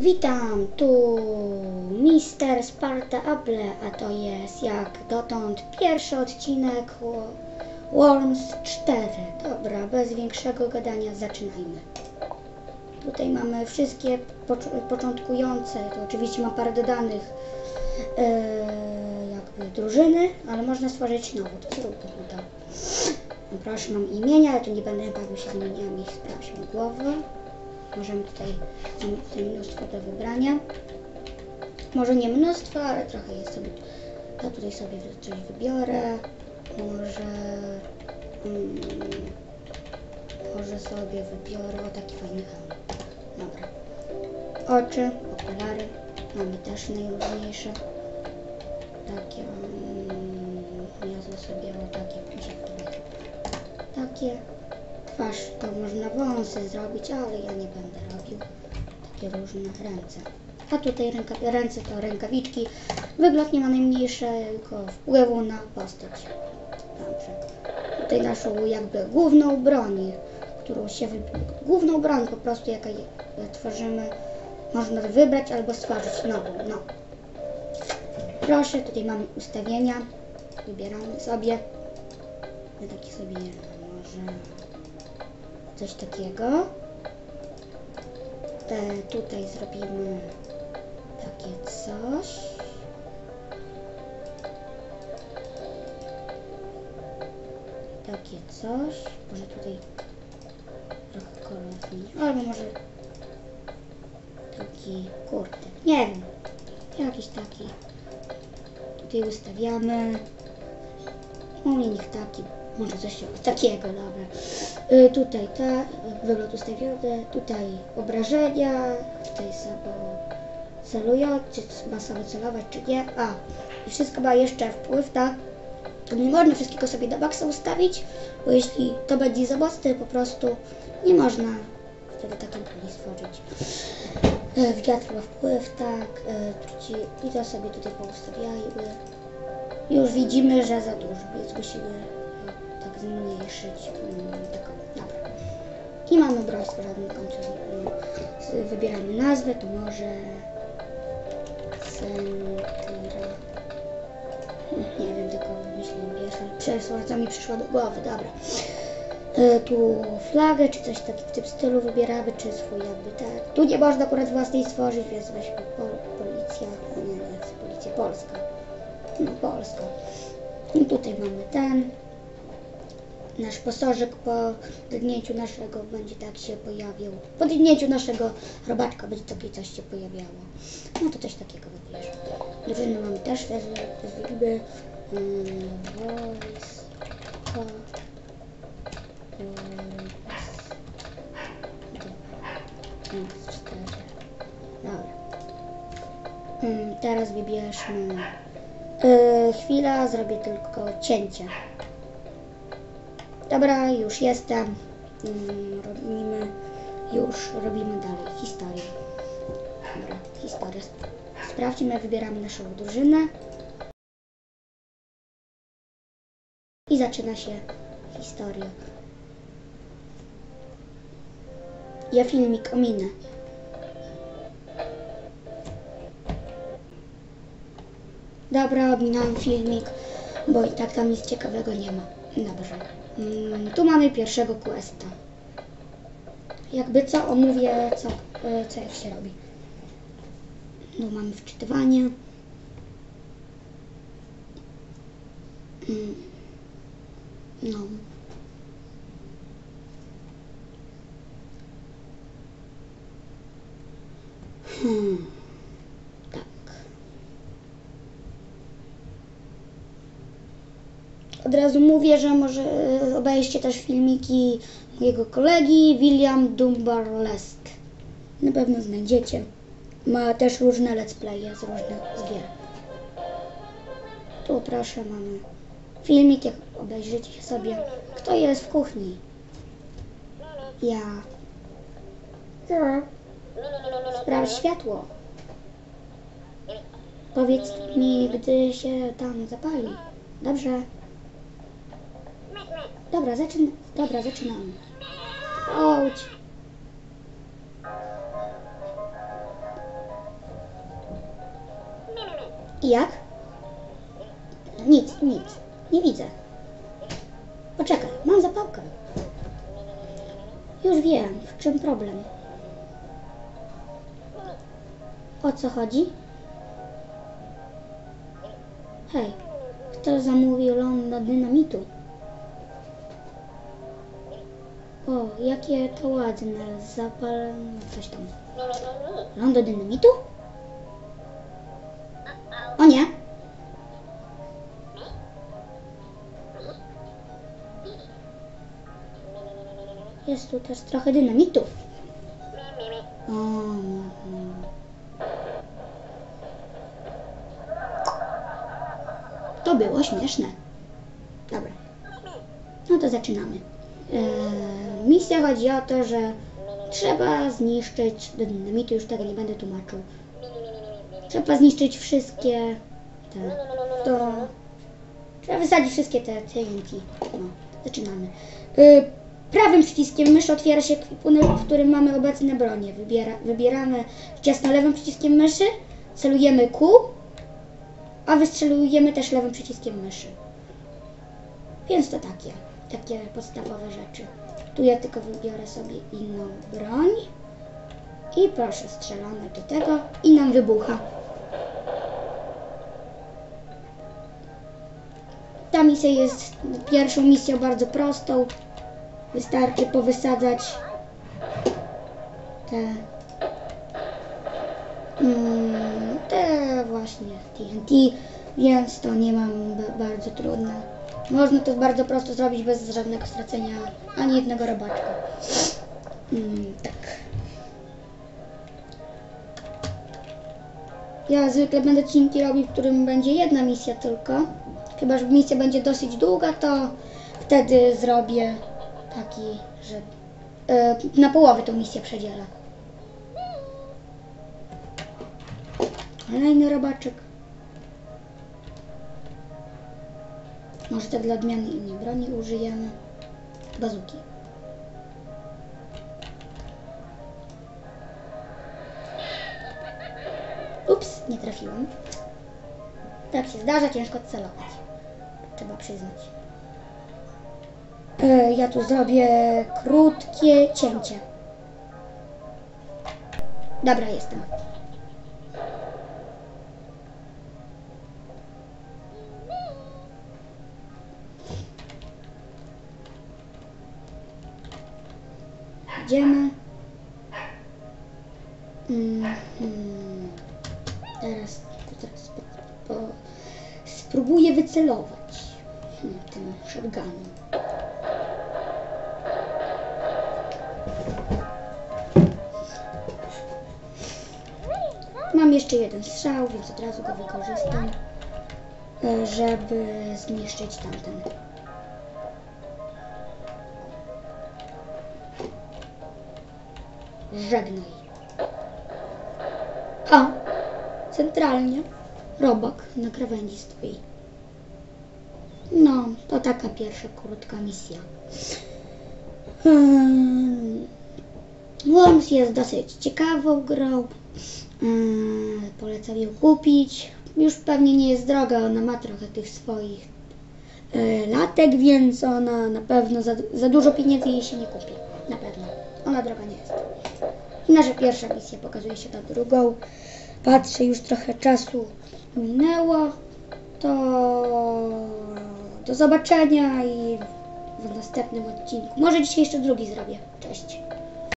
Witam, tu Mister Sparta Apple, a to jest jak dotąd pierwszy odcinek Wo- Worms 4. Dobra, bez większego gadania zaczynajmy. Tutaj mamy wszystkie pocz- początkujące, to oczywiście ma parę dodanych e, jakby drużyny, ale można stworzyć nową, to zróbmy to. Proszę, mam imienia, ale tu nie będę bawił się z imieniami, sprawdźmy głowę. Możemy tutaj, mnóstwo do wybrania. Może nie mnóstwo, ale trochę jest sobie. Ja tutaj sobie coś wybiorę. Może. Mm, może sobie wybiorę o taki fajny hełm. Dobra. Oczy, okulary. Mamy też najróżniejsze. Takie. Mm, ja sobie o takie. Takie. Twarz to można wąsy zrobić, ale ja nie będę robił. Takie różne ręce. A tutaj ręka, ręce to rękawiczki. Wygląd nie ma najmniejszego wpływu na postać. Dobrze. Tutaj naszą jakby główną broń, którą się wy... główną broń po prostu jaka je- tworzymy, można wybrać albo stworzyć nową. No. Proszę, tutaj mamy ustawienia. Wybieramy sobie. Ja taki sobie może coś takiego. E, tutaj zrobimy takie coś. Takie coś. Może tutaj trochę kolor zmienić. Albo może taki kurde. Nie wiem. Jakiś taki. Tutaj ustawiamy. U mnie niech taki. Może coś takiego, dobra. Y, tutaj ta, wygląd ustawiony, tutaj obrażenia, tutaj sobie celują, czy ma sobie celować, czy nie. A, i wszystko ma jeszcze wpływ na... Nie można wszystkiego sobie do maksa ustawić, bo jeśli to będzie za mocne, po prostu nie można wtedy takiej broni stworzyć. Y, Wiatr ma wpływ, tak, truci- i to sobie tutaj poustawiajmy. Już widzimy, że za dużo, więc musimy e, tak zmniejszyć. mm, Taką. I mamy broń na końcu. mm, Wybieramy nazwę, to może Sentyra. Nie wiem, tylko wymyśliłem pierwsze. Przeszło, co mi do głowy, dobra. E, tu flagę, czy coś takiego w tym stylu wybieramy, czy swój jakby tak. Tu nie można akurat własnej stworzyć, więc weźmy pol, policja, nie, nie, policja polska. No, Polska. I tutaj mamy ten. Nasz pasożyk po drgnięciu naszego będzie tak się pojawiał. Po drgnięciu naszego robaczka będzie takie coś się pojawiało. No to coś takiego wybierz. Drużyny mamy też te liczby. Mm, Wojsko. Mm. Dobra. Mm, Teraz wybierzmy. Yy, chwila, zrobię tylko cięcie. Dobra, już jestem. Mm, robimy, już robimy dalej historię. Dobra, historia. Sprawdźmy, wybieramy naszą drużynę. I zaczyna się historia. Ja filmik ominę. Dobra, ominąłem filmik, bo i tak tam nic ciekawego nie ma. Dobrze. Mm, tu mamy pierwszego questa. Jakby co, omówię, co, e, co jak się robi. Tu mamy wczytywanie. Mm. No. Hmm. Tak. Od razu mówię, że może e, obejrzcie też filmiki mojego kolegi William Dunbar-Lest. Na pewno znajdziecie. Ma też różne let's playe z różnych gier. Tu proszę mamy filmik, jak obejrzycie sobie, kto jest w kuchni. Ja. Sprawdź światło. Powiedz mi, gdy się tam zapali. Dobrze. Dobra, zaczyn... Dobra, zaczynamy. Chodź. I jak? Nic, nic. Nie widzę. Poczekaj, mam zapałkę. Już wiem, w czym problem. O co chodzi? Hej, kto zamówił ląd do dynamitu? O, jakie to ładne, zapal... coś tam. Ląd do dynamitu? O nie! Jest tu też trochę dynamitu. O, mhm. To było śmieszne. Dobra. No to zaczynamy. Eee, misja chodzi o to, że trzeba zniszczyć do dynamitu, już tego nie będę tłumaczył. Trzeba zniszczyć wszystkie te. To. Trzeba wysadzić wszystkie te TNT. No, zaczynamy. Eee, prawym przyciskiem myszy otwiera się kwipunek, w którym mamy obecne bronie. Wybiera, wybieramy wciasno lewym przyciskiem myszy, celujemy Q, a wystrzelujemy też lewym przyciskiem myszy. Więc to takie, takie podstawowe rzeczy. Tu ja tylko wybiorę sobie inną broń. I proszę, strzelamy do tego i nam wybucha. Ta misja jest pierwszą misją bardzo prostą. Wystarczy powysadzać te mm, te właśnie TNT, więc to nie mam ba- bardzo trudne. Można to bardzo prosto zrobić bez żadnego stracenia ani jednego robaczka. Mm, tak. Ja zwykle będę odcinki robił, w którym będzie jedna misja tylko. Chyba, że misja będzie dosyć długa, to wtedy zrobię taki, że e, na połowę tą misję przedzielę. Kolejny robaczek. Może tak dla odmiany innej broni użyjemy. Bazuki. Ups, nie trafiłem. Tak się zdarza, ciężko celować. Trzeba przyznać. E, ja tu zrobię krótkie cięcie. Dobra, jestem. Idziemy. Mhm. Teraz, teraz po, spróbuję wycelować hmm, tym shotgunem. Mam jeszcze jeden strzał, więc od razu go wykorzystam, e, żeby zniszczyć tamten. Żegnaj. A, centralnie robak na krawędzi stoi. No, to taka pierwsza krótka misja. Hmm. Worms jest dosyć ciekawą grą. Hmm, polecam ją kupić. Już pewnie nie jest droga, ona ma trochę tych swoich e, latek, więc ona na pewno za, za dużo pieniędzy jej się nie kupi. Na pewno. Ona droga nie jest. Nasza pierwsza misja pokazuje się na drugą. Patrzę, już trochę czasu minęło. To do zobaczenia i w następnym odcinku. Może dzisiaj jeszcze drugi zrobię. Cześć.